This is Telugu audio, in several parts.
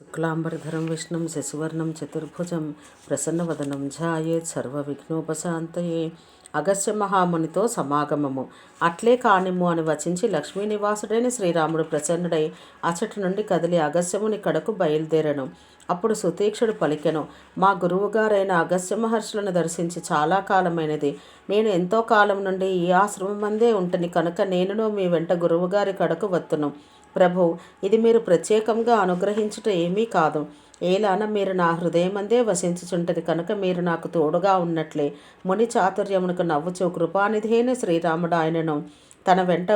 శుక్లాంబరధరం విష్ణుం శశివర్ణం చతుర్భుజం ప్రసన్నవదనం ఝాయేత్ సర్వవిఘ్నోపశాంతయే. అగస్త్య మహామునితో సమాగమము. అట్లే కానిము అని వచించి లక్ష్మీ నివాసుడైన శ్రీరాముడు ప్రసన్నుడై అచటి నుండి కదిలి అగస్త్యముని కడకు బయలుదేరను. అప్పుడు సుతీక్షుడు పలికెను మా గురువుగారైన అగస్య మహర్షులను దర్శించి చాలా కాలమైనది. నేను ఎంతో కాలం నుండి ఈ ఆశ్రమమందే ఉంటని కనుక నేనును మీ వెంట గురువుగారి కడకు వత్తును. ప్రభు ఇది మీరు ప్రత్యేకంగా అనుగ్రహించుట ఏమీ కాదు. ఏలాన మీరు నా హృదయమందే వసించుచుంటది కనుక మీరు నాకు తోడుగా ఉన్నట్లే. ముని చాతుర్యమునకు నవ్వుచు కృపానిధేన శ్రీరాముడు ఆయనను తన వెంట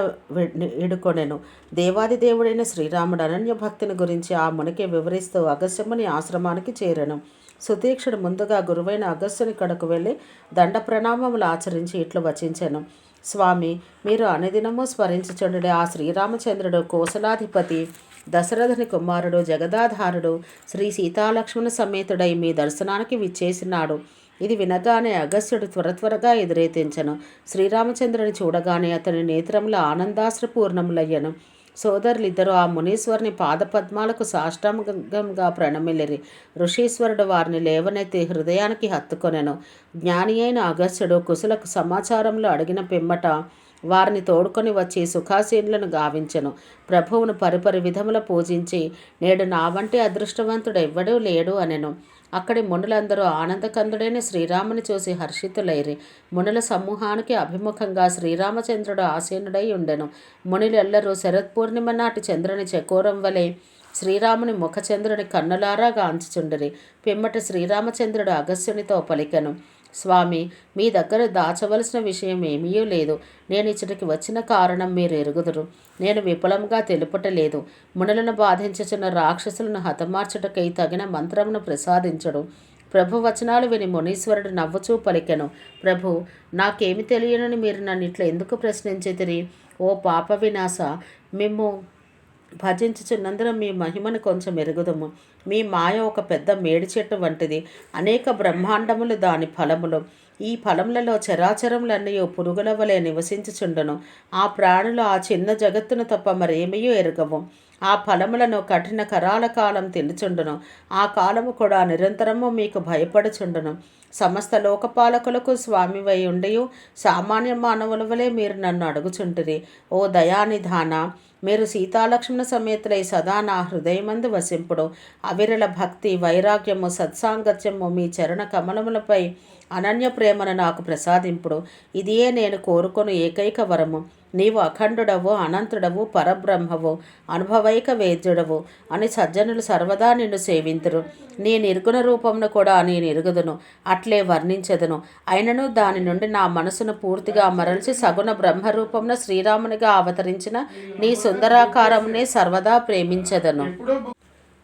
ఇడుకొనెను దేవాది దేవుడైన శ్రీరాముడు అనన్య భక్తిని గురించి ఆ మునికి వివరిస్తూ అగస్యముని ఆశ్రమానికి చేరను. సుతీక్షుడు ముందుగా గురువైన అగస్యుని కడకు వెళ్ళి దండ ప్రణామములు ఆచరించి ఇట్లు వచించెను. స్వామి మీరు అనుదినము స్మరించుచుండే ఆ శ్రీరామచంద్రుడు కోసలాధిపతి. దశరథుని కుమారుడు జగదాధారుడు శ్రీ సీతాలక్ష్మణ సమేతుడై మీ దర్శనానికి విచ్చేసినాడు. ఇది వినగానే అగస్త్యుడు త్వర త్వరగా ఎదురేతించను. శ్రీరామచంద్రుని చూడగానే అతని నేత్రముల ఆనందాశ్రపూర్ణములయ్యను. సోదరులిద్దరూ ఆ మునీశ్వరుని పాదపద్మాలకు సాష్టాంగంగా ప్రణమిల్లిరి. ఋషీశ్వరుడు వారిని లేవనెత్తి హృదయానికి హత్తుకొనెను. జ్ఞాని అయిన అగస్త్యుడు కుశలకు సమాచారంలో అడిగిన పిమ్మట వారిని తోడుకొని వచ్చి సుఖాసీనులను గావించెను. ప్రభువును పరిపరి విధముల పూజించి నేడు నా వంటి అదృష్టవంతుడు ఎవ్వడూ లేడు అనెను. అక్కడి మునులందరూ ఆనందకందుడైన శ్రీరాముని చూసి హర్షితులైరి. మునుల సమూహానికి అభిముఖంగా శ్రీరామచంద్రుడు ఆసీనుడై ఉండెను. మునులెల్లరూ శరత్పూర్ణిమ నాటి చంద్రుని చకోరం వలె శ్రీరాముని ముఖచంద్రుని కన్నులారా గాంచుచుండిరి. పిమ్మట శ్రీరామచంద్రుడు అగస్యునితో పలికెను. స్వామి మీ దగ్గర దాచవలసిన విషయం ఏమీ లేదు. నేను ఇచ్చటికి వచ్చిన కారణం మీరు ఎరుగుదురు. నేను విపులంగా తెలుపటలేదు మునులను బాధించుచున్న రాక్షసులను హతమార్చుటకై తగిన మంత్రమును ప్రసాదించడు. ప్రభు వచనాలు విని మునీశ్వరుడు నవ్వుచూ పలికెను. ప్రభు నాకేమి తెలియనని మీరు నన్ను ఇట్లా ఎందుకు ప్రశ్నించితిరి? ఓ పాప వినాశ మేము భజించుచున్నందున మీ మహిమను కొంచెం ఎరుగుదము. మీ మాయ ఒక పెద్ద మేడి చెట్టు వంటిది. అనేక బ్రహ్మాండములు దాని ఫలములు. ఈ ఫలములలో చరాచరములన్నీ పురుగుల వలె నివసించుచుండను. ఆ ప్రాణులు ఆ చిన్న జగత్తును తప్ప మరేమయో ఎరగవు. ఆ ఫలములను కఠిన కరాల కాలం తెలుచుండును ఆ కాలము కూడా నిరంతరము మీకు భయపడుచుండును. సమస్త లోకపాలకులకు స్వామివై ఉండి సామాన్య మానవుల వలె మీరు నన్ను అడుగుచుంటిరి. ఓ దయానిధాన మీరు సీతాలక్ష్మణ సమేతులై సదా నా హృదయమందు వసింపుడు. అవిరల భక్తి వైరాగ్యము సత్సాంగత్యము మీ చరణ కమలములపై అనన్య ప్రేమను నాకు ప్రసాదింపుడు. ఇదియే నేను కోరుకొను ఏకైక వరము. నీవు అఖండుడవు అనంతుడవు పరబ్రహ్మవు అనుభవైక వేద్యుడవు అని సజ్జనులు సర్వదా నిన్ను సేవింతురు. నీ నిర్గుణ రూపమును కూడా నేను ఎరుగుదును. అట్లే వర్ణించదును. అయినను దాని నుండి నా మనసును పూర్తిగా మరల్చి సగుణ బ్రహ్మరూపమున శ్రీరామునిగా అవతరించిన నీ సుందరాకారమునే సర్వదా ప్రేమించదను.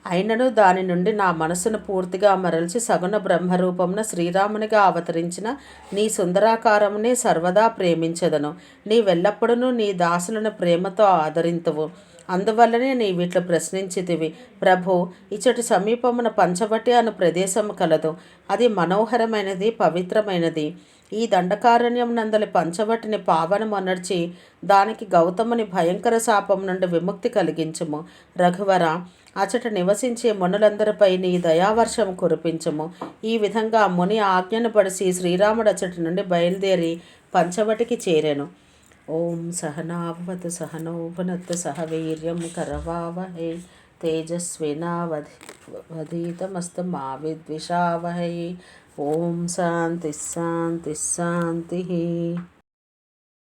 అయినను దాని నుండి నా మనసును పూర్తిగా మరల్చి సగుణ బ్రహ్మరూపమున శ్రీరామునిగా అవతరించిన నీ సుందరాకారమునే సర్వదా ప్రేమించదను. నీ వెల్లప్పుడూ నీ దాసులను ప్రేమతో ఆదరింతువు. అందువల్లనే నీ వీటిలో ప్రశ్నించితివి. ప్రభు ఇచ్చటి సమీపమున పంచవటి అను ప్రదేశము కలదు. అది మనోహరమైనది పవిత్రమైనది. ఈ దండకారణ్యం నందలి పంచవటిని పావనమనర్చి దానికి గౌతముని భయంకర శాపం నుండి విముక్తి కలిగించుము. రఘువర అచట నివసించే మునులందరిపై నీ దయావర్షం కురిపించము. ఈ విధంగా ముని ఆజ్ఞను పడిసి శ్రీరాముడు అచటి నుండి బయలుదేరి పంచవటికి చేరాను. ఓం సహనావతు సహనోభనత్ సహ వీర్యం కరవావహై తేజస్వినావధి వధీతమస్తు మా విద్విషావహై ఓం శాంతి శాంతి శాంతి